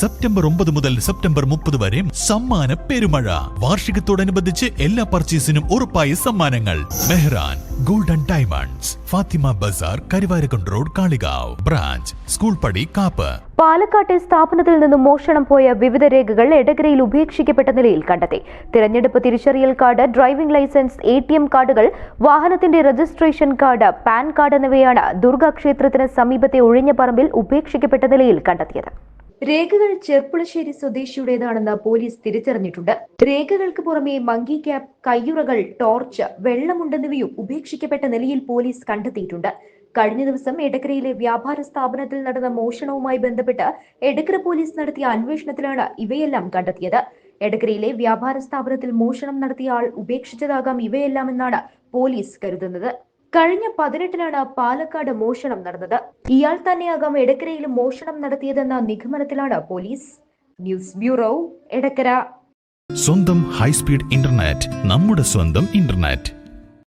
September ഒമ്പത് മുതൽ September മുപ്പത് വരെ സമ്മാന പെരുമഴ. വാർഷികത്തോടനുബന്ധിച്ച് എല്ലാ പർച്ചേസിനും ഉറപ്പായ സമ്മാനങ്ങൾ. Mehran golden diamonds Fathima Bazar Karuvarakundu road Kalikavu. Branch school പടി കാപ്പ്. പാലക്കാട്ടെ സ്ഥാപനത്തിൽ നിന്നും മോഷണം പോയ വിവിധ രേഖകൾ എടകരയിൽ ഉപേക്ഷിക്കപ്പെട്ട നിലയിൽ കണ്ടെത്തി. തിരഞ്ഞെടുപ്പ് തിരിച്ചറിയൽ കാർഡ് ഡ്രൈവിംഗ് ലൈസൻസ് എ കാർഡുകൾ വാഹനത്തിന്റെ രജിസ്ട്രേഷൻ കാർഡ് പാൻ കാർഡ് എന്നിവയാണ് ദുർഗാക്ഷേത്രത്തിന് സമീപത്തെ ഒഴിഞ്ഞ പറമ്പിൽ ഉപേക്ഷിക്കപ്പെട്ട നിലയിൽ കണ്ടെത്തിയത്. രേഖകൾ ചെർപ്പുളശ്ശേരി സ്വദേശിയുടേതാണെന്ന് പോലീസ് തിരിച്ചറിഞ്ഞിട്ടുണ്ട്. രേഖകൾക്ക് പുറമെ മങ്കി ക്യാപ് കയ്യുറകൾ ടോർച്ച് വെള്ളമുണ്ടെന്നിവയും ഉപേക്ഷിക്കപ്പെട്ട നിലയിൽ പോലീസ് കണ്ടെത്തിയിട്ടുണ്ട്. കഴിഞ്ഞ ദിവസം എടക്കരയിലെ വ്യാപാര സ്ഥാപനത്തിൽ നടന്ന മോഷണവുമായി ബന്ധപ്പെട്ട് എടക്കര പോലീസ് നടത്തിയ അന്വേഷണത്തിലാണ് ഇവയെല്ലാം കണ്ടെത്തിയത്. എടക്കരയിലെ വ്യാപാര സ്ഥാപനത്തിൽ മോഷണം നടത്തിയ ആൾ ഉപേക്ഷിച്ചതാകാം ഇവയെല്ലാം എന്നാണ് പോലീസ് കരുതുന്നത്. കഴിഞ്ഞ പതിനെട്ടിനാണ് പാലക്കാട് മോഷണം നടന്നത്. ഇയാൾ തന്നെയാകാം എടക്കരയിലും മോഷണം നടത്തിയതെന്ന നിഗമനത്തിലാണ് പോലീസ്. News bureau Edakkara. സ്വന്തം ഹൈസ്പീഡ് ഇന്റർനെറ്റ് നമ്മുടെ സ്വന്തം ഇന്റർനെറ്റ്.